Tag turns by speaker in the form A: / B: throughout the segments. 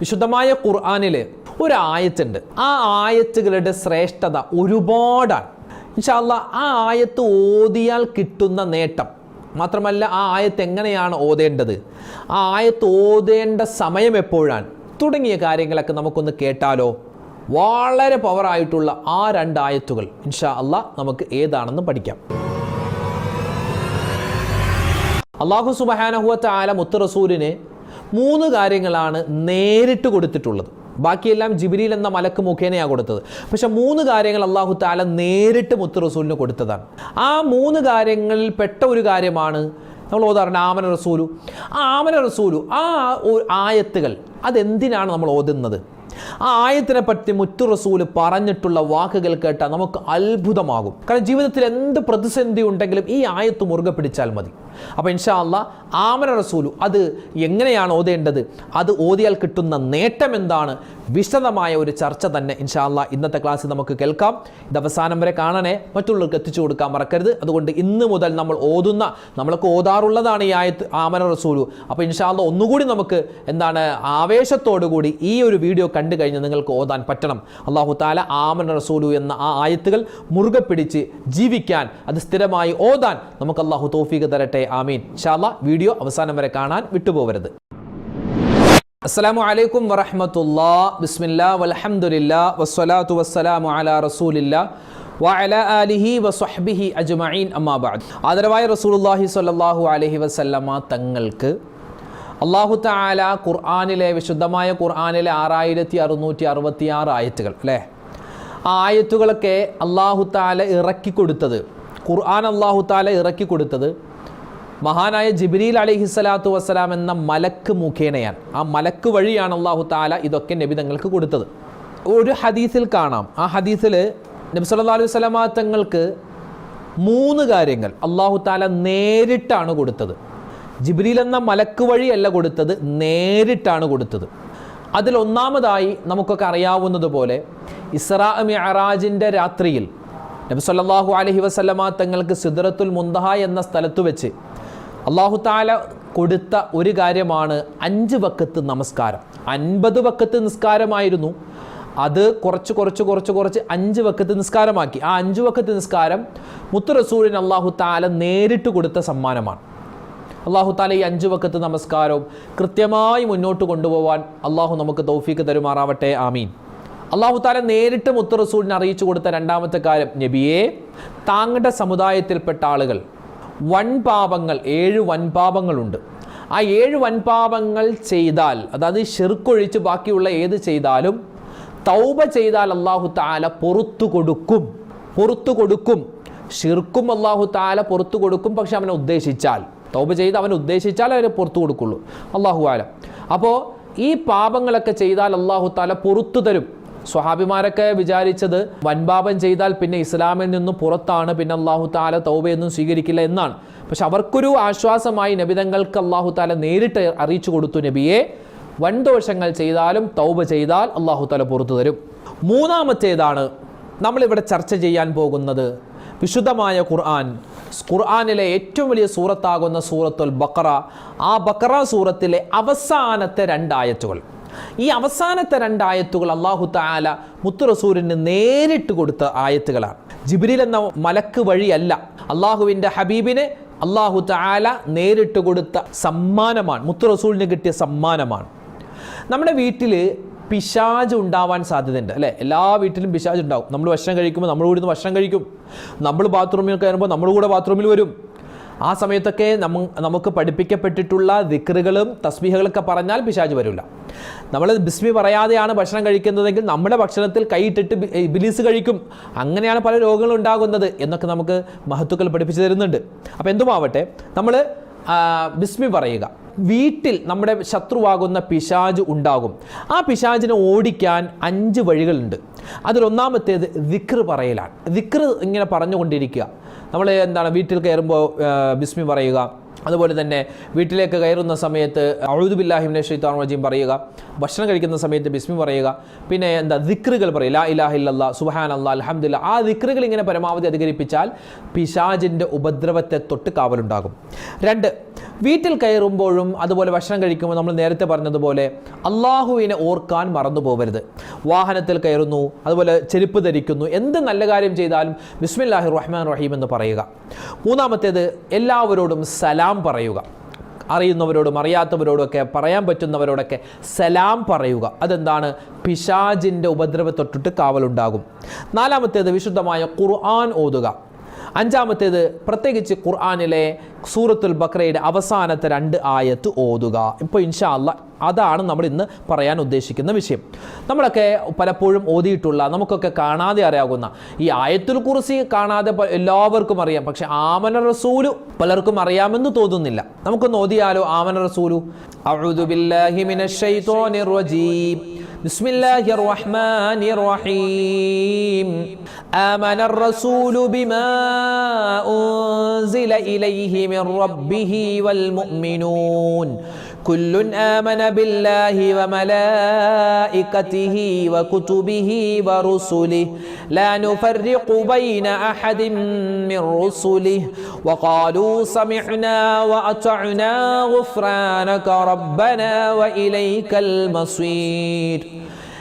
A: വിശുദ്ധമായ ഖുർആാനിൽ ഒരു ആയത്തുണ്ട് ആ ആയത്തുകളുടെ ശ്രേഷ്ഠത ഒരുപാടാണ്. ഇൻഷാല്ല ആ ആയത്ത് ഓതിയാൽ കിട്ടുന്ന നേട്ടം. മാത്രമല്ല ആ ആയത്ത് എങ്ങനെയാണ് ഓതേണ്ടത്? ആ ആയത്ത് ഓതേണ്ട സമയം എപ്പോഴാണ്? തുടങ്ങിയ കാര്യങ്ങളൊക്കെ നമുക്കൊന്ന് കേട്ടാലോ? വളരെ പവറായിട്ടുള്ള ആ രണ്ട് ആയത്തുകൾ ഇൻഷാ അല്ല നമുക്ക് ഏതാണെന്ന് പഠിക്കാം. അള്ളാഹു സുബഹാനഹുവത്ത ആല മുത്ത് റസൂലിന് മൂന്ന് കാര്യങ്ങളാണ് നേരിട്ട് കൊടുത്തിട്ടുള്ളത്. ബാക്കിയെല്ലാം ജിബിരിൽ എന്ന മലക്ക് മുഖേനയാണ് കൊടുത്തത്. പക്ഷെ മൂന്ന് കാര്യങ്ങൾ അള്ളാഹു താല നേരിട്ട് മുത്ത് റസൂലിന് കൊടുത്തതാണ്. ആ മൂന്ന് കാര്യങ്ങളിൽ പെട്ട ഒരു കാര്യമാണ് നമ്മൾ ഓതാറുണ്ട് ആമന റസൂലു. ആ ആമന റസൂലു ആ ആയത്തുകൾ അതെന്തിനാണ് നമ്മൾ ഓതുന്നത്? ആ ആയത്തിനെ പറ്റി മുത്തു റസൂൽ പറഞ്ഞിട്ടുള്ള വാക്കുകൾ കേട്ടാൽ നമുക്ക് അത്ഭുതമാകും. കാരണം ജീവിതത്തിൽ എന്ത് പ്രതിസന്ധി ഉണ്ടെങ്കിലും ഈ ആയത്ത് മുറുകെ പിടിച്ചാൽ മതി. അപ്പോൾ ഇൻഷാ അല്ല ആമന റസൂലു അത് എങ്ങനെയാണ് ഓതേണ്ടത്? അത് ഓതിയാൽ കിട്ടുന്ന നേട്ടം എന്താണ്? വിശദമായ ഒരു ചർച്ച തന്നെ ഇൻഷാ അല്ല ഇന്നത്തെ ക്ലാസ്സിൽ നമുക്ക് കേൾക്കാം. ഇത് അവസാനം വരെ കാണണേ മറ്റുള്ളവർക്ക് എത്തിച്ചു കൊടുക്കാൻ മറക്കരുത്. അതുകൊണ്ട് ഇന്ന് മുതൽ നമ്മൾ ഓതുന്ന നമ്മളൊക്കെ ഓതാറുള്ളതാണ് ഈ ആയത്ത് ആമന റസൂലു. അപ്പോൾ ഇൻഷാ അല്ല ഒന്നുകൂടി നമുക്ക് എന്താണ് ആവേശത്തോടുകൂടി ഈ ഒരു വീഡിയോ കണ്ടു കഴിഞ്ഞാൽ നിങ്ങൾക്ക് ഓതാൻ പറ്റണം. അള്ളാഹു താല ആമന റസൂലു എന്ന ആ ആയത്തുകൾ മുറുകെ പിടിച്ച് ജീവിക്കാൻ അത് സ്ഥിരമായി ഓതാൻ നമുക്ക് അള്ളാഹു തോഫീക്ക് തരട്ടെ. ആമീൻ. ഇൻഷാല്ല വീഡിയോ അവസാനം വരെ കാണാൻ വിട്ടുപോകരുത് അസ്സാം വലൈക്കും വറഹ്മത്തുള്ളാ. ബിസ്മില്ലാ വലഹമുല്ല വസ്സലാത്തു വസ്സലാമു അല റസൂലില്ലാ. വഅല ആലിഹി വസ്വഹ്ബിഹി അജ്മഈൻ. അമ്മാബാദ് ആദരവായ റസൂലുള്ളാഹി സ്വല്ലല്ലാഹു അലൈഹി വസല്ലമ തങ്ങൾക്ക് അള്ളാഹു താല ഖുർആാനിലെ വിശുദ്ധമായ ഖുർആാനിലെ ആറായിരത്തി അറുന്നൂറ്റി അറുപത്തി ആറ് ആയത്തുകൾ അല്ലേ? ആ ആയത്തുകളൊക്കെ അള്ളാഹു താല ഇറക്കി കൊടുത്തത് ഖുർആൻ അള്ളാഹു താല ഇറക്കി കൊടുത്തത് മഹാനായ ജിബിരിൽ അലഹി സ്വലാത്തു വസ്സലാം എന്ന മലക്ക് മുഖേനയാണ്. ആ മലക്ക് വഴിയാണ് അള്ളാഹു താല ഇതൊക്കെ നബി തങ്ങൾക്ക് കൊടുത്തത്. ഒരു ഹദീസിൽ കാണാം. ആ ഹദീസിൽ നബി സല്ലല്ലാഹു അലൈഹി വസല്ലമ തങ്ങൾക്ക് മൂന്ന് കാര്യങ്ങൾ അള്ളാഹു താല നേരിട്ടാണ് കൊടുത്തത്. ജിബ്രീൽ എന്ന മലക്ക് വഴിയല്ല കൊടുത്തത് നേരിട്ടാണ് കൊടുത്തത്. അതിൽ ഒന്നാമതായി നമുക്കൊക്കെ അറിയാവുന്നതുപോലെ ഇസ്രാ മിഅറാജിന്റെ രാത്രിയിൽ നബി സല്ലാഹു അലഹി വസല്ലമ തങ്ങൾക്ക് സിദ്റത്തുൽ മുന്തഹ എന്ന സ്ഥലത്ത് വെച്ച് അള്ളാഹു താല കൊടുത്ത ഒരു കാര്യമാണ് അഞ്ച് വക്കത്ത് നമസ്കാരം. അൻപത് വക്കത്ത് നിസ്കാരമായിരുന്നു. അത് കുറച്ച് കുറച്ച് കുറച്ച് കുറച്ച് അഞ്ച് വക്കത്ത് നിസ്കാരമാക്കി. ആ അഞ്ച് വക്കത്ത് നിസ്കാരം മുത്തു റസൂലിന് അള്ളാഹു താല നേരിട്ട് കൊടുത്ത സമ്മാനമാണ്. അള്ളാഹു താല ഈ അഞ്ച് വക്കത്ത് നമസ്കാരവും കൃത്യമായി മുന്നോട്ട് കൊണ്ടുപോകാൻ അള്ളാഹു നമുക്ക് തൗഫീക്ക് തരുമാറാവട്ടെ. ആമീൻ. അള്ളാഹു താല നേരിട്ട് മുത്തു റസൂലിനെ അറിയിച്ചു കൊടുത്ത രണ്ടാമത്തെ കാര്യം നബിയെ താങ്കളുടെ സമുദായത്തിൽപ്പെട്ട ആളുകൾ വൻപാപങ്ങൾ ഏഴ് വൻപാപങ്ങളുണ്ട്. ആ ഏഴ് വൻപാപങ്ങൾ ചെയ്താൽ അതായത് ഷെർക്കൊഴിച്ച് ബാക്കിയുള്ള ഏത് ചെയ്താലും തൗബ ചെയ്താൽ അള്ളാഹു താല പുറത്തു കൊടുക്കും. പുറത്തു കൊടുക്കും. ഷിർക്കും അള്ളാഹു താല പുറത്തു കൊടുക്കും. പക്ഷെ അവനെ ഉദ്ദേശിച്ചാൽ തൗബ ചെയ്ത് അവൻ ഉദ്ദേശിച്ചാൽ അവനെ പുറത്തു കൊടുക്കുള്ളൂ. അള്ളാഹു ആല. അപ്പോൾ ഈ പാപങ്ങളൊക്കെ ചെയ്താൽ അള്ളാഹു താല പുറത്തു തരും. സ്വഹാബിമാരൊക്കെ വിചാരിച്ചത് വൻപാപം ചെയ്താൽ പിന്നെ ഇസ്ലാമിൽ നിന്നും പുറത്താണ് പിന്നെ അള്ളാഹു താല തൗബയൊന്നും സ്വീകരിക്കില്ല എന്നാണ്. പക്ഷെ അവർക്കൊരു ആശ്വാസമായി നബിതങ്ങൾക്ക് അള്ളാഹു താല നേരിട്ട് അറിയിച്ചു കൊടുത്തു നബിയെ. വൻദോഷങ്ങൾ ചെയ്താലും തൗബ ചെയ്താൽ അള്ളാഹു താല പുറത്തു തരും. മൂന്നാമത്തേതാണ് നമ്മളിവിടെ ചർച്ച ചെയ്യാൻ പോകുന്നത് വിശുദ്ധമായ ഖുർആൻ. ഖുർആാനിലെ ഏറ്റവും വലിയ സൂറത്താകുന്ന സൂറത്തുൽ ബക്കറ ആ ബക്കറ സൂറത്തിലെ അവസാനത്തെ രണ്ടായത്തുകൾ ഈ അവസാനത്തെ രണ്ടായത്തുകൾ അള്ളാഹു താല മുത്തുറസൂരിന് നേരിട്ട് കൊടുത്ത ആയത്തുകളാണ്. ജിബ്രീൽ എന്ന മലക്ക് വഴിയല്ല. അള്ളാഹുവിന്റെ ഹബീബിനെ അള്ളാഹു താല നേരിട്ട് കൊടുത്ത സമ്മാനമാണ്. മുത്തുറസൂലിന് കിട്ടിയ സമ്മാനമാണ്. നമ്മുടെ വീട്ടിൽ പിശാജ് ഉണ്ടാവാൻ സാധ്യതയുണ്ട് അല്ലേ? എല്ലാ വീട്ടിലും പിശാജ് ഉണ്ടാവും. നമ്മൾ ഭക്ഷണം കഴിക്കുമ്പോൾ നമ്മൾ കൂടി ഭക്ഷണം കഴിക്കും. നമ്മൾ ബാത്റൂമിൽ കയറുമ്പോൾ നമ്മൾ കൂടെ ബാത്റൂമിൽ വരും. ആ സമയത്തൊക്കെ നമ്മ നമുക്ക് പഠിപ്പിക്കപ്പെട്ടിട്ടുള്ള ദിക്റുകളും തസ്ബീഹകളൊക്കെ പറഞ്ഞാൽ പിശാജ് വരില്ല നമ്മൾ ബിസ്മി പറയാതെയാണ് ഭക്ഷണം കഴിക്കുന്നതെങ്കിൽ നമ്മുടെ ഭക്ഷണത്തിൽ കൈയിട്ടിട്ട് ബിലീസ് കഴിക്കും. അങ്ങനെയാണ് പല രോഗങ്ങളും ഉണ്ടാകുന്നത് എന്നൊക്കെ നമുക്ക് മഹത്തുക്കൾ പഠിപ്പിച്ചു തരുന്നുണ്ട്. അപ്പോൾ എന്തുമാവട്ടെ നമ്മൾ ബിസ്മി പറയുക. വീട്ടിൽ നമ്മുടെ ശത്രുവാകുന്ന പിശാജ് ഉണ്ടാകും. ആ പിശാജിനെ ഓടിക്കാൻ അഞ്ച് വഴികളുണ്ട്. അതിലൊന്നാമത്തേത് ദിക്ർ പറയലാണ്. ദിക്ർ ഇങ്ങനെ പറഞ്ഞുകൊണ്ടിരിക്കുക. നമ്മൾ എന്താണ് വീട്ടിൽ കയറുമ്പോൾ ബിസ്മി പറയുക. അതുപോലെ തന്നെ വീട്ടിലേക്ക് കയറുന്ന സമയത്ത് അഴുദുബില്ലാഹിമിനെ ഷെയ്ത്താൻ റജീം പറയുക ഭക്ഷണം കഴിക്കുന്ന സമയത്ത് ബിസ്മി പറയുക പിന്നെ എന്താ ദിക്റുകൾ പറയുക ലാ ഇലാഹില്ല സുഹാൻ അല്ലാ അലഹമില്ല ആ ദിക്റുകൾ ഇങ്ങനെ പരമാവധി അധികരിപ്പിച്ചാൽ പിശാജിന്റെ ഉപദ്രവത്തെ തൊട്ട് കാവലുണ്ടാകും. രണ്ട് വീട്ടിൽ കയറുമ്പോഴും അതുപോലെ ഭക്ഷണം കഴിക്കുമ്പോൾ നമ്മൾ നേരത്തെ പറഞ്ഞതുപോലെ അള്ളാഹുവിനെ ഓർക്കാൻ മറന്നു പോകരുത് വാഹനത്തിൽ കയറുന്നു അതുപോലെ ചെരുപ്പ് ധരിക്കുന്നു എന്ത് നല്ല കാര്യം ചെയ്താലും ബിസ്മില്ലാഹി റഹ്മാൻ റഹീം എന്ന് പറയുക. മൂന്നാമത്തേത് എല്ലാവരോടും സലാം പറയുക. അറിയുന്നവരോടും അറിയാത്തവരോടൊക്കെ പറയാൻ പറ്റുന്നവരോടൊക്കെ സലാം പറയുക. അതെന്താണ്? പിശാജിന്റെ ഉപദ്രവത്തൊട്ടിട്ട് കാവലുണ്ടാകും. നാലാമത്തേത് വിശുദ്ധമായ ഖുർആൻ ഓതുക. അഞ്ചാമത്തേത് പ്രത്യേകിച്ച് ഖുർആാനിലെ സൂറത്തുൽ ബക്രയുടെ അവസാനത്തെ രണ്ട് ആയത്ത് ഓതുക. ഇപ്പോൾ ഇൻഷാ അല്ല അതാണ് നമ്മൾ ഇന്ന് പറയാൻ ഉദ്ദേശിക്കുന്ന വിഷയം. നമ്മളൊക്കെ പലപ്പോഴും ഓതിയിട്ടുള്ള നമുക്കൊക്കെ കാണാതെ അറിയാവുന്ന ഈ ആയത്തുൽ കുറിസി കാണാതെ എല്ലാവർക്കും അറിയാം പക്ഷെ ആമന റസൂലു പലർക്കും അറിയാമെന്ന് തോന്നുന്നില്ല. നമുക്കൊന്ന് ഓതിയാലോ ആമന റസൂലു? റജീം. بسم الله الرحمن الرحيم. آمن الرسول بما أنزل إليه من ربه والمؤمنون. كل آمن بالله وملائكته وكتبه ورسله. لا نفرق بين أحد من رسله. وقالوا سمعنا وأطعنا غفرانك ربنا وإليك المصير.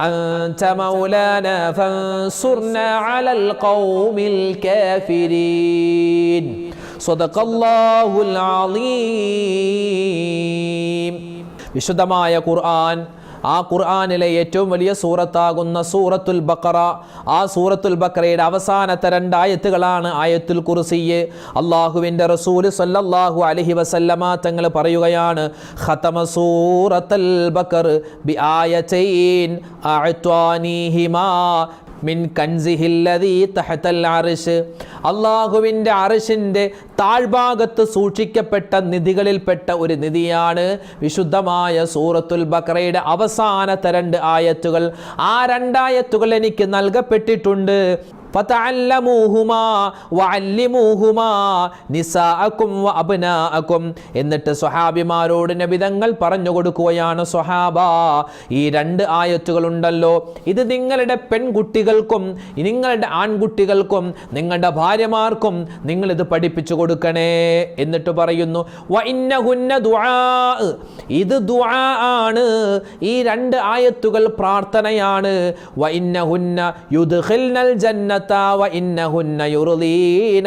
A: أنت مولانا فانصرنا على القوم الكافرين صدق الله العظيم വിശുദ്ധമായ ഖുർആൻ ആ ഖുർആാനിലെ ഏറ്റവും വലിയ സൂറത്താകുന്ന സൂറത്തുൽ ബക്കറ ആ സൂറത്തുൽ ബക്കറയുടെ അവസാനത്തെ രണ്ടായത്തുകളാണ് ആയത്തുൽ കുർസിയ്. അള്ളാഹുവിന്റെ റസൂൽ സല്ലല്ലാഹു അലഹി വസല്ലമ തങ്ങൾ പറയുകയാണ് ഖതമ ബക്കർ ബി ആയതൈൻ മിൻ കൻസിഹില്ലദീ തഹത്തൽ അറിഷ് അള്ളാഹുവിന്റെ അറിഷിന്റെ താഴ്ഭാഗത്ത് സൂക്ഷിക്കപ്പെട്ട നിധികളിൽപ്പെട്ട ഒരു നിധിയാണ് വിശുദ്ധമായ സൂറത്തുൽ ബക്രയുടെ അവസാനത്തെ രണ്ട് ആയത്തുകൾ. ആ രണ്ടായത്തുകൾ എനിക്ക് നൽകപ്പെട്ടിട്ടുണ്ട്. എന്നിട്ട് സ്വഹാബിമാരോട് നബിതങ്ങൾ പറഞ്ഞു കൊടുക്കുകയാണ് സ്വഹാബ ഈ രണ്ട് ആയത്തുകളുണ്ടല്ലോ. ഇത് നിങ്ങളുടെ പെൺകുട്ടികൾക്കും നിങ്ങളുടെ ആൺകുട്ടികൾക്കും നിങ്ങളുടെ ഭാര്യമാർക്കും നിങ്ങൾ ഇത് പഠിപ്പിച്ചു കൊടുക്കണേ എന്നിട്ട് പറയുന്നു ഇത് ആണ്. ഈ രണ്ട് ആയത്തുകൾ പ്രാർത്ഥനയാണ്. വ ഇന്നഹുന്ന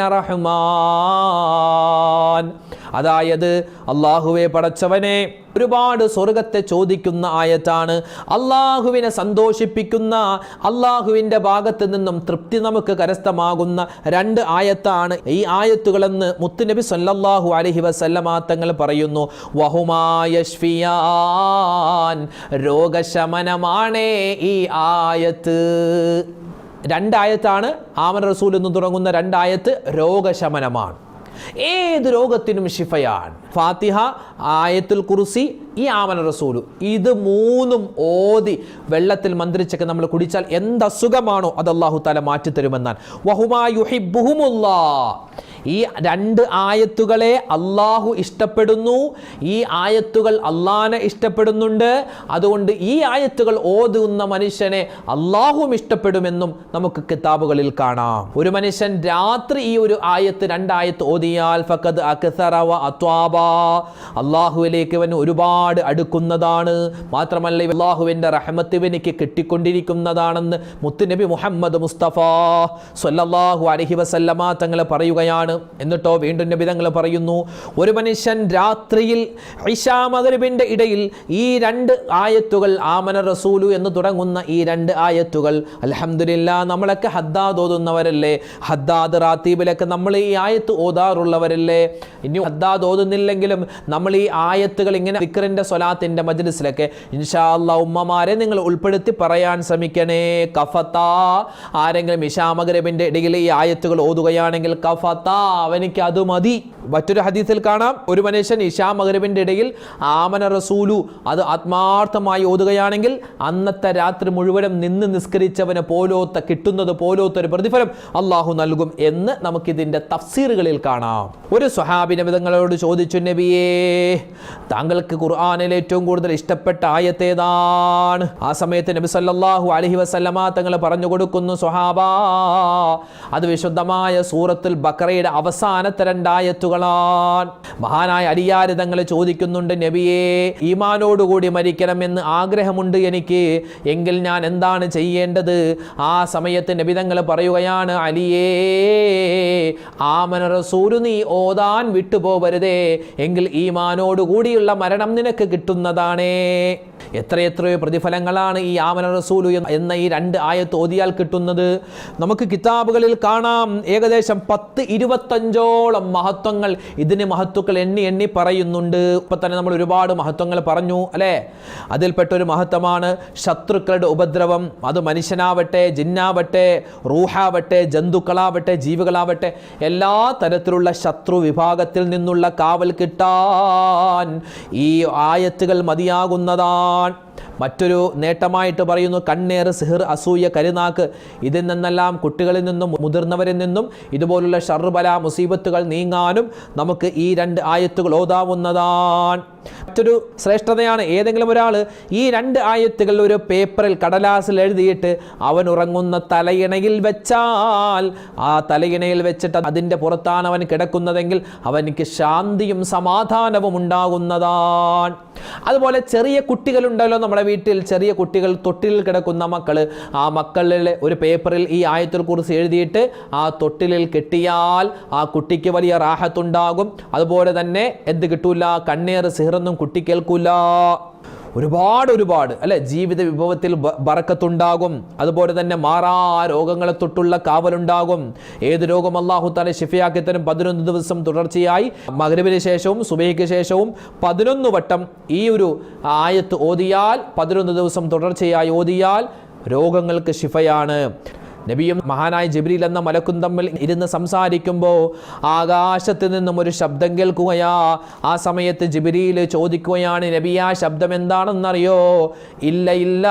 A: റഹ്മാൻ. അതായത് അള്ളാഹുവെ പടച്ചവനെ ഒരുപാട് സ്വർഗത്തെ ചോദിക്കുന്ന ആയത്താണ്. അള്ളാഹുവിനെ സന്തോഷിപ്പിക്കുന്ന അള്ളാഹുവിന്റെ ഭാഗത്ത് നിന്നും തൃപ്തി നമുക്ക് കരസ്ഥമാകുന്ന രണ്ട് ആയത്താണ്. ഈ ആയത്തുകളെന്ന് മുത്തുനബി സല്ലല്ലാഹു അലഹി വസല്ലമ തങ്ങൾ പറയുന്നു. വഹുമായഷ്ഫിയാൻ രോഗശമനമാണേ ഈ ആയത്ത്. രണ്ടായത്താണ് ആമൻ റസൂൽ എന്ന് തുടങ്ങുന്ന രണ്ടായത്ത് രോഗശമനമാണ്. ഏത് രോഗത്തിനും ഷിഫയാണ് ഫാത്തിഹ ആയത്തുൽ കുറുസി ഈ ആമന റസൂലു. ഇത് മൂന്നും ഓതി വെള്ളത്തിൽ മന്ത്രിച്ചൊക്കെ നമ്മൾ കുടിച്ചാൽ എന്ത് അസുഖമാണോ അത് അള്ളാഹു താല മാറ്റിത്തരുമെന്നാണ് വഹുമായുഹിബുഹുമുല്ലാ ഈ രണ്ട് ആയത്തുകളെ അള്ളാഹു ഇഷ്ടപ്പെടുന്നു. ഈ ആയത്തുകൾ അള്ളാനെ ഇഷ്ടപ്പെടുന്നുണ്ട്. അതുകൊണ്ട് ഈ ആയത്തുകൾ ഓതുന്ന മനുഷ്യനെ അള്ളാഹും ഇഷ്ടപ്പെടുമെന്നും നമുക്ക് കിതാബുകളിൽ കാണാം. ഒരു മനുഷ്യൻ രാത്രി ഈ ഒരു ആയത്ത് രണ്ടായത്ത് ഓതിയ അള്ളാഹുവിലേക്ക് അവൻ ഒരുപാട് അടുക്കുന്നതാണ്. മാത്രമല്ല അള്ളാഹുവിന്റെ റഹമത്ത് എനിക്ക് കിട്ടിക്കൊണ്ടിരിക്കുന്നതാണെന്ന് മുത്തുനബി മുഹമ്മദ് മുസ്തഫ സൊല്ലാഹു അലഹി വസല്ലമ തങ്ങൾ പറയുകയാണ്. എന്നിട്ടോ വീണ്ടും നബി തങ്ങൾ പറയുന്നു ഒരു മനുഷ്യൻ രാത്രിയിൽ മഗ്രിബിന്റെ ഇടയിൽ ഈ രണ്ട് ആയത്തുകൾ ആമന റസൂലു എന്ന് തുടങ്ങുന്ന ഈ രണ്ട് ആയത്തുകൾ അലഹമില്ല നമ്മളൊക്കെ ഹദ്ദാദ് ഓതുന്നവരല്ലേ? ഹദ്ദാദ് റാത്തീബിലൊക്കെ നമ്മൾ ഈ ആയത്ത് ഓതാറുള്ളവരല്ലേ ഇനി അദ്ദാ തോന്നുന്നില്ലെങ്കിലും നമ്മൾ ഈ ആയത്തുകൾ ഇങ്ങനെ വിക്രിന്റെ സ്വലാത്തിന്റെ മജ്ലിസിലൊക്കെ ഇൻഷാ അല്ല ഉമ്മമാരെ നിങ്ങൾ ഉൾപ്പെടുത്തി പറയാൻ ശ്രമിക്കണേ. കഫത്ത. ആരെങ്കിലും ഇഷാമഗ്രബിന്റെ ഇടയിൽ ഈ ആയത്തുകൾ ഓതുകയാണെങ്കിൽ കഫത്ത അവനിക്ക് അത് മതി. മറ്റൊരു ഹദീസിൽ കാണാം. ഒരു മനുഷ്യൻ ഇഷാ മഗ്രിബിന്റെ ഇടയിൽ ആമന റസൂലു അത് ആത്മാർത്ഥമായി ഓതുകയാണെങ്കിൽ അന്നത്തെ രാത്രി മുഴുവനും നിന്ന് നിസ്കരിച്ചവന് പോലോത്ത കിട്ടുന്നത് പോലോത്ത ഒരു പ്രതിഫലം അള്ളാഹു നൽകും എന്ന് നമുക്കിതിന്റെ തഫ്സീറുകളിൽ കാണാം. ഒരു സ്വഹാബി നബിതങ്ങളോട് ചോദിച്ചു നബിയേ താങ്കൾക്ക് ഖുർആാനിൽ ഏറ്റവും കൂടുതൽ ഇഷ്ടപ്പെട്ട ആയത്തേതാണ് ആ സമയത്ത് നബി സല്ലാഹു അലഹി വസല്ലമ തങ്ങൾ പറഞ്ഞു കൊടുക്കുന്നു സ്വഹാബ അത് വിശുദ്ധമായ സൂറത്തുൽ ബക്കറയുടെ അവസാനത്തെ രണ്ടായത്തുകളാണ് മഹാനായ അലിയാര് തങ്ങൾ ചോദിക്കുന്നുണ്ട് നബിയെ ഈമാനോടുകൂടി മരിക്കണമെന്ന് ആഗ്രഹമുണ്ട് എനിക്ക്. എങ്കിൽ ഞാൻ എന്താണ് ചെയ്യേണ്ടത്? ആ സമയത്ത് നബി തങ്ങൾ പറയുകയാണ് അലിയേ ആമന റസൂലു നീ ഓതാൻ വിട്ടുപോകരുതേ എങ്കിൽ ഈമാനോടുകൂടിയുള്ള മരണം നിനക്ക് കിട്ടുന്നതാണേ. എത്രയെത്രയോ പ്രതിഫലങ്ങളാണ് ഈ ആമന റസൂലു എന്ന ഈ രണ്ട് ആയത്ത് ഓതിയാൽ കിട്ടുന്നത്. നമുക്ക് കിതാബുകളിൽ കാണാം. ഏകദേശം പത്ത് ഇരുപത്തഞ്ചോളം മഹത്വങ്ങൾ ഇതിന് മഹത്വക്കൾ എണ്ണി എണ്ണി പറയുന്നുണ്ട്. ഇപ്പം തന്നെ നമ്മൾ ഒരുപാട് മഹത്വങ്ങൾ പറഞ്ഞു അല്ലേ? അതിൽപ്പെട്ട ഒരു മഹത്വമാണ് ശത്രുക്കളുടെ ഉപദ്രവം. അത് മനുഷ്യനാവട്ടെ ജിന്നാവട്ടെ റൂഹാവട്ടെ ജന്തുക്കളാവട്ടെ ജീവികളാവട്ടെ എല്ലാ തരത്തിലുള്ള ശത്രു വിഭാഗത്തിൽ നിന്നുള്ള കാവൽ കിട്ടാൻ ഈ ആയത്തുകൾ മതിയാകുന്നതാണ്. മറ്റൊരു നേട്ടമായിട്ട് പറയുന്നു കണ്ണേർ സിഹിർ അസൂയ കരുനാക്ക്. ഇതിൽ നിന്നെല്ലാം കുട്ടികളിൽ നിന്നും മുതിർന്നവരിൽ നിന്നും ഇതുപോലുള്ള ഷർബല മുസീബത്തുകൾ നീങ്ങാനും നമുക്ക് ഈ രണ്ട് ആയത്തുകൾ ഓതാവുന്നതാണ്. മറ്റൊരു ശ്രേഷ്ഠതയാണ് ഏതെങ്കിലും ഒരാൾ ഈ രണ്ട് ആയത്തുകൾ ഒരു പേപ്പറിൽ കടലാസിൽ എഴുതിയിട്ട് അവൻ ഉറങ്ങുന്ന തലയിണയിൽ വെച്ചാൽ ആ തലയിണയിൽ വെച്ചിട്ട് അതിന്റെ പുറത്താണ് അവൻ കിടക്കുന്നതെങ്കിൽ അവനിക്ക് ശാന്തിയും സമാധാനവും ഉണ്ടാകുന്നതാണ്. അതുപോലെ ചെറിയ കുട്ടികളുണ്ടല്ലോ നമ്മുടെ വീട്ടിൽ ചെറിയ കുട്ടികൾ തൊട്ടിലിൽ കിടക്കുന്ന മക്കൾ ആ മക്കളിലെ ഒരു പേപ്പറിൽ ഈ ആയത്തിൽ കുറിച്ച് എഴുതിയിട്ട് ആ തൊട്ടിലിൽ കെട്ടിയാൽ ആ കുട്ടിക്ക് വലിയ റാഹത്തുണ്ടാകും. അതുപോലെ തന്നെ എന്ത് കിട്ടൂല? കണ്ണീർ സിഹറൊന്നും കുട്ടി കേൾക്കൂല ഒരുപാട് ഒരുപാട് അല്ലെ? ജീവിത വിഭവത്തിൽ ബറക്കത്തുണ്ടാകും. അതുപോലെ തന്നെ മാറാ രോഗങ്ങളെ തൊട്ടുള്ള കാവലുണ്ടാകും. ഏത് രോഗം അള്ളാഹു താല ഷിഫയാക്കി തരും. പതിനൊന്ന് ദിവസം തുടർച്ചയായി മകരവിന് ശേഷവും സുബൈക്ക് ശേഷവും പതിനൊന്ന് വട്ടം ഈ ഒരു ആയത്ത് ഓതിയാൽ പതിനൊന്ന് ദിവസം തുടർച്ചയായി ഓതിയാൽ രോഗങ്ങൾക്ക് ശിഫയാണ്. നബിയും മഹാനായ ജബ്രീൽ എന്ന മലക്കും തമ്മിൽ ഇരുന്ന് സംസാരിക്കുമ്പോൾ ആകാശത്ത് നിന്നും ഒരു ശബ്ദം കേൾക്കുകയാ. ആ സമയത്ത് ജബ്രീൽ ചോദിക്കുകയാണ് നബി ആ ശബ്ദം എന്താണെന്നറിയോ? ഇല്ല ഇല്ല.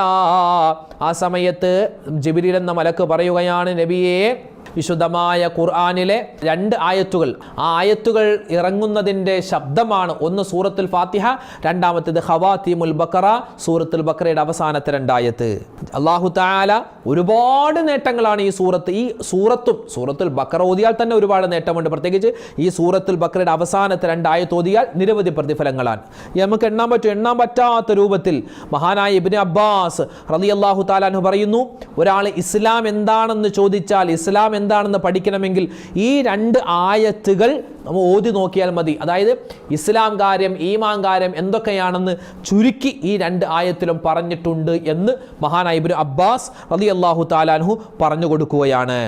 A: ആ സമയത്ത് ജബ്രീൽ എന്ന മലക്ക് പറയുകയാണ് നബിയെ വിശുദ്ധമായ ഖുർആാനിലെ രണ്ട് ആയത്തുകൾ. ആ ആയത്തുകൾ ഇറങ്ങുന്നതിന്റെ ശബ്ദമാണ് ഒന്ന് സൂറത്തുൽ ഫാത്തിഹ രണ്ടാമത്തേത് ഹവാത്തിമുൽ ബക്കറ സൂറത്തുൽ ബക്കറയുടെ അവസാനത്തെ രണ്ടായത്ത്. അള്ളാഹു താല ഒരുപാട് നേട്ടങ്ങളാണ് ഈ സൂറത്ത് ഈ സൂറത്തും സൂറത്തുൽ ബക്കറ ഓതിയാൽ തന്നെ ഒരുപാട് നേട്ടമുണ്ട്. പ്രത്യേകിച്ച് ഈ സൂറത്തുൽ ബക്കറയുടെ അവസാനത്തെ രണ്ടായത്ത് ഓതിയാൽ നിരവധി പ്രതിഫലങ്ങളാണ്. നമുക്ക് എണ്ണാൻ പറ്റും എണ്ണാൻ പറ്റാത്ത രൂപത്തിൽ മഹാനായ ഇബിൻ അബ്ബാസ് റലി അള്ളാഹു താലാൻ പറയുന്നു ഒരാൾ ഇസ്ലാം എന്താണെന്ന് ചോദിച്ചാൽ ഇസ്ലാം എന്താണെന്ന് പഠിക്കണമെങ്കിൽ ഈ രണ്ട് ആയത്തുകൾ നമ്മൾ ഓതി നോക്കിയാൽ മതി. അതായത് ഇസ്ലാം കാര്യം ഈമാൻ കാര്യം എന്തൊക്കെയാണെന്ന് ചുരുക്കി ഈ രണ്ട് ആയത്തിലും പറഞ്ഞിട്ടുണ്ട് എന്ന് മഹാനായ ഇബ്നു അബ്ബാസ് അലി അള്ളാഹു താലാൻഹു പറഞ്ഞു കൊടുക്കുകയാണ്.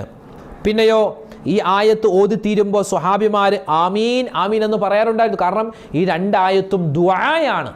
A: പിന്നെയോ ഈ ആയത്ത് ഓതി തീരുമ്പോൾ സ്വഹാബിമാർ ആമീൻ ആമീൻ എന്ന് പറയാറുണ്ടായിരുന്നു. കാരണം ഈ രണ്ടായത്തും ദുആയാണ്.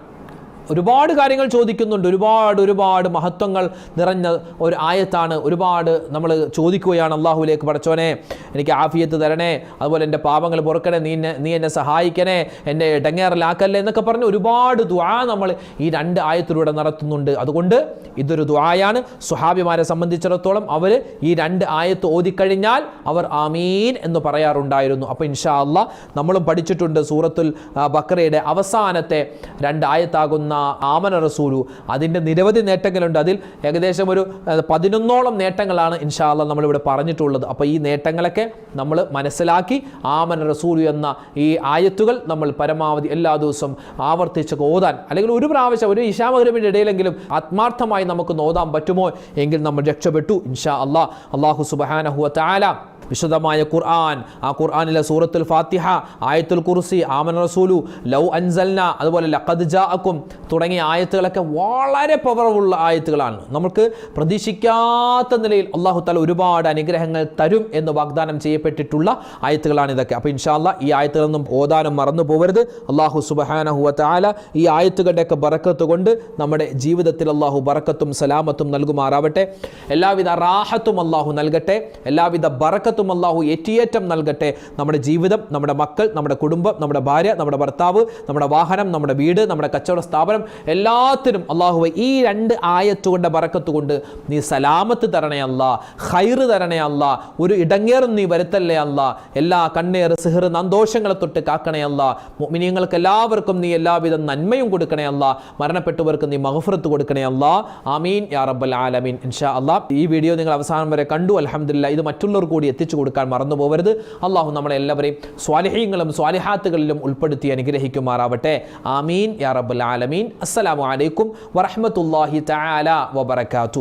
A: ഒരുപാട് കാര്യങ്ങൾ ചോദിക്കുന്നുണ്ട്. ഒരുപാട് ഒരുപാട് മഹത്വങ്ങൾ നിറഞ്ഞ ഒരു ആയത്താണ് ഒരുപാട് നമ്മൾ ചോദിക്കുകയാണ് അള്ളാഹുലേക്ക് പടച്ചോനെ എനിക്ക് ആഫിയത്ത് തരണേ അതുപോലെ എന്റെ പാപങ്ങൾ പൊറുക്കണേ നീ എന്നെ നീ എന്നെ സഹായിക്കണേ എന്നെ ഡങ്ങേറിലാക്കല്ലേ എന്നൊക്കെ പറഞ്ഞ് ഒരുപാട് ദ്വാ നമ്മൾ ഈ രണ്ട് ആയത്തിലൂടെ നടത്തുന്നുണ്ട്. അതുകൊണ്ട് ഇതൊരു ദ്വായാണ് സുഹാബിമാരെ സംബന്ധിച്ചിടത്തോളം അവർ ഈ രണ്ട് ആയത്ത് ഓതിക്കഴിഞ്ഞാൽ അവർ ആമീൻ എന്ന് പറയാറുണ്ടായിരുന്നു. അപ്പോൾ ഇൻഷാ അള്ളാ നമ്മളും പഠിച്ചിട്ടുണ്ട് സൂറത്തുൽ ബക്രയുടെ അവസാനത്തെ രണ്ട് ആയത്താകുന്ന ആമന റസൂലു അതിന്റെ നിരവധി നേട്ടങ്ങളുണ്ട്. അതിൽ ഏകദേശം ഒരു പതിനൊന്നോളം നേട്ടങ്ങളാണ് ഇൻഷാല്ല നമ്മളിവിടെ പറഞ്ഞിട്ടുള്ളത്. അപ്പോൾ ഈ നേട്ടങ്ങളൊക്കെ നമ്മൾ മനസ്സിലാക്കി ആമന റസൂലു എന്ന ഈ ആയത്തുകൾ നമ്മൾ പരമാവധി എല്ലാ ദിവസവും ആവർത്തിച്ച് ഓതാൻ അല്ലെങ്കിൽ ഒരു പ്രാവശ്യം ഒരു ഇഷാമഗ്രമിന്റെ ഇടയിലെങ്കിലും ആത്മാർത്ഥമായി നമുക്ക് നോതാൻ പറ്റുമോ എങ്കിൽ നമ്മൾ രക്ഷപ്പെട്ടു ഇൻഷാ അല്ലാ. അള്ളാഹു സുബഹാനഹുവ താല വിശുദ്ധമായ ഖുർആൻ. ആ ഖുർആാനിലെ സൂറത്തുൽ ഫാത്തിഹ ആയത്തുൽ കുർസി ആമൻ റസൂലു ലൗ അൻസൽന അതുപോലെ ലഖദ് ജാഅക്കും തുടങ്ങിയ ആയത്തുകളൊക്കെ വളരെ പവറുള്ള ആയത്തുകളാണ്. നമുക്ക് പ്രതീക്ഷിക്കാത്ത നിലയിൽ അള്ളാഹു താല ഒരുപാട് അനുഗ്രഹങ്ങൾ തരും എന്ന് വാഗ്ദാനം ചെയ്യപ്പെട്ടിട്ടുള്ള ആയത്തുകളാണ് ഇതൊക്കെ. അപ്പോൾ ഇൻഷാല്ല ഈ ആയത്തുകളൊന്നും ഓതാനും മറന്നു പോകരുത് അള്ളാഹു സുബഹാനഹുവ ഈ ആയത്തുകളുടെയൊക്കെ ബറക്കത്ത് കൊണ്ട് നമ്മുടെ ജീവിതത്തിൽ അള്ളാഹു ബറക്കത്തും സലാമത്തും നൽകുമാറാവട്ടെ. എല്ലാവിധ റാഹത്തും അള്ളാഹു നൽകട്ടെ. എല്ലാവിധ ബറക്കത്തും അള്ളാഹു ഏറ്റിയേറ്റം നൽകട്ടെ. നമ്മുടെ ജീവിതം നമ്മുടെ മക്കൾ നമ്മുടെ കുടുംബം നമ്മുടെ ഭാര്യ നമ്മുടെ ഭർത്താവ് നമ്മുടെ വാഹനം നമ്മുടെ വീട് നമ്മുടെ കച്ചവട സ്ഥാപനം എല്ലാത്തിനും അള്ളാഹു ഈ രണ്ട് ആയത്തുകൊണ്ട് ബറക്കത്ത് കൊണ്ട് നീ സലാമത്ത് തരണേ അല്ല ഹൈറ് തരണേ അല്ല ഒരു ഇടങ്ങേറും നീ വരുത്തല്ലേ അല്ല എല്ലാ കണ്ണേർ സിഹർ നന്തോഷങ്ങളെ തൊട്ട് കാക്കണേ അല്ല മുഅ്മിനീങ്ങൾക്ക് എല്ലാവർക്കും നീ എല്ലാവിധ നന്മയും കൊടുക്കണേ അല്ല മരണപ്പെട്ടവർക്ക് നീ മഹഫുറത്ത് കൊടുക്കണേ അല്ല ആമീൻ യാ റബ്ബൽ ആലമീൻ. ഇൻഷാ അല്ലാ. ഈ വീഡിയോ നിങ്ങൾ അവസാനം വരെ കണ്ടു അലഹമില്ല ഇത് മറ്റുള്ളവർ കൂടി കൊടുക്കാൻ മറന്നു പോകരുത് അള്ളാഹു നമ്മളെ എല്ലാവരെയും സ്വാലിഹീങ്ങളും സ്വാലിഹാത്തുകളിലും ഉൾപ്പെടുത്തി അനുഗ്രഹിക്കുമാറാവട്ടെ. ആമീൻ. യാ റബ്ബൽ ആലമീൻ. അസ്സലാമു അലൈക്കും വറഹ്മത്തുള്ളാഹി തആല വബറകാതുഹു